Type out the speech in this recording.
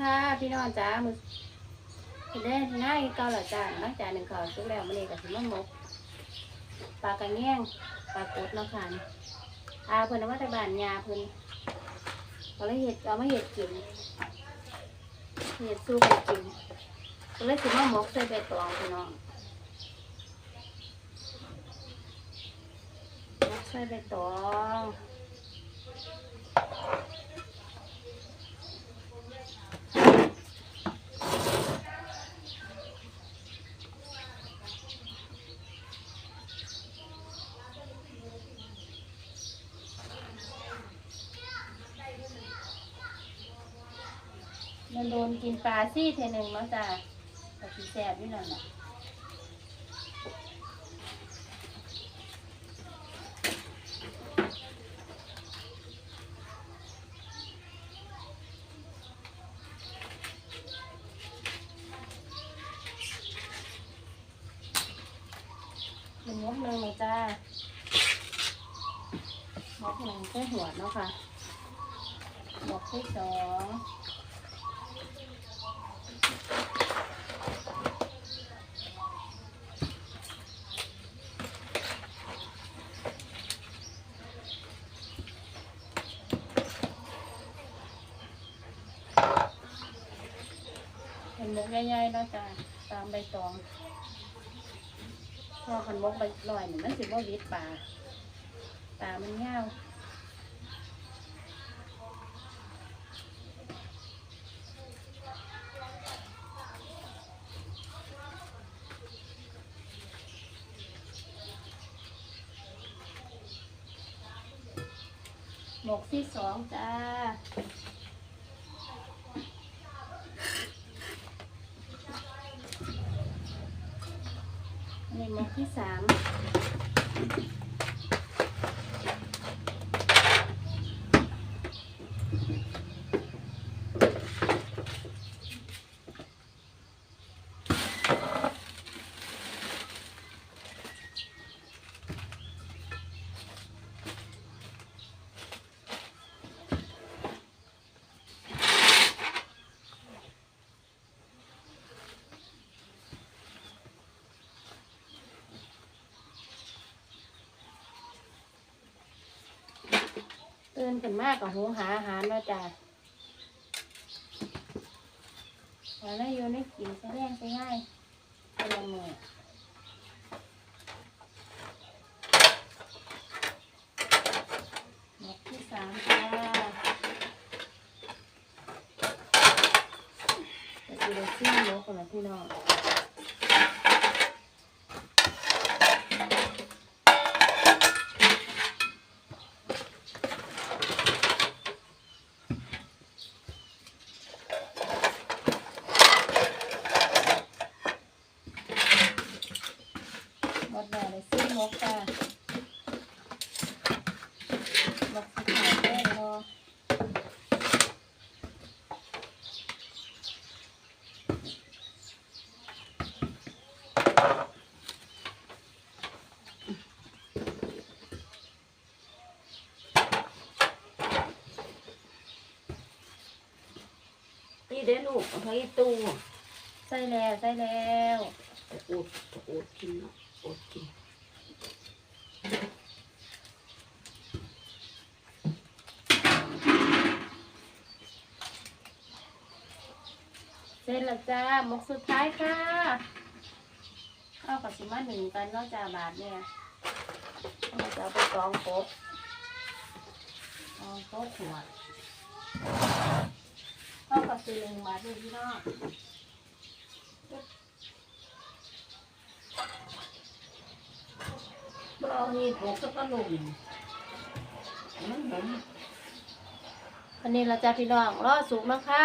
ค่ะพี่น้องจ้ามือเห็นได้ง่ายเก่าหล่ะจ้าหลังจากหนึ่งข้าวสุกแล้วมันเองกับสิมันมกปลากระแง่งปลากดเนาะค่ะอาเพิ่นเอามาแต่บ้านยาเพิ่นเอาเลยเห็ดเอามาเห็ดกินเห็ดสู้กันกินก็เลยสิมาหมกใส่ใบตองพี่น้องหมกใส่ใบตอง มันโดนกินปลาซี่เทนึงเนาะจ้ะแต่สีแสบอยู่นั่นแหละเป็นมกหนึ่งเลยจ้ามกหนึ่งแค่หัวเนาะค่ะมกที่สอง มกใหญ่ๆเนาะจ้ะตามใบตองพอขันมกใบลอยนี่มันสิบ่วิดปลาตามันเงาหมกที่สองจ้า อันนี้หมก ที่สาม ตื่นขึ้นมากกับหูหาอาหารแล้วจ้ะวันนี้อยู่ในกินใช้แรงใช้ง่ายใช้ลงมือหมกที่สามจ้าจะดูเลยซี่หมกกันนะพี่น้อง หมดแล้วเลยซื้อมกจ้าหมกสุดท้ายแป้งรอตี ได้ลูกเอาไว้ตู้ใส่แล้วใส่แล้วอดอดกินเนาะอดกินเสร็จแล้วจ้าหมกสุดท้ายค่ะข้าวกับสิมาหนึ่งกันนอกจากบาทเนี่ยเราจะเอาไปกองโป๊ะกองโป๊ะหัว ข้าวกับสิหนึ่งบาทเลยพี่น้องบ่เอานี่ปลูกสักกะลุงมันเห็นอันนี้เราจะพี่น้องรอสุกนะคะ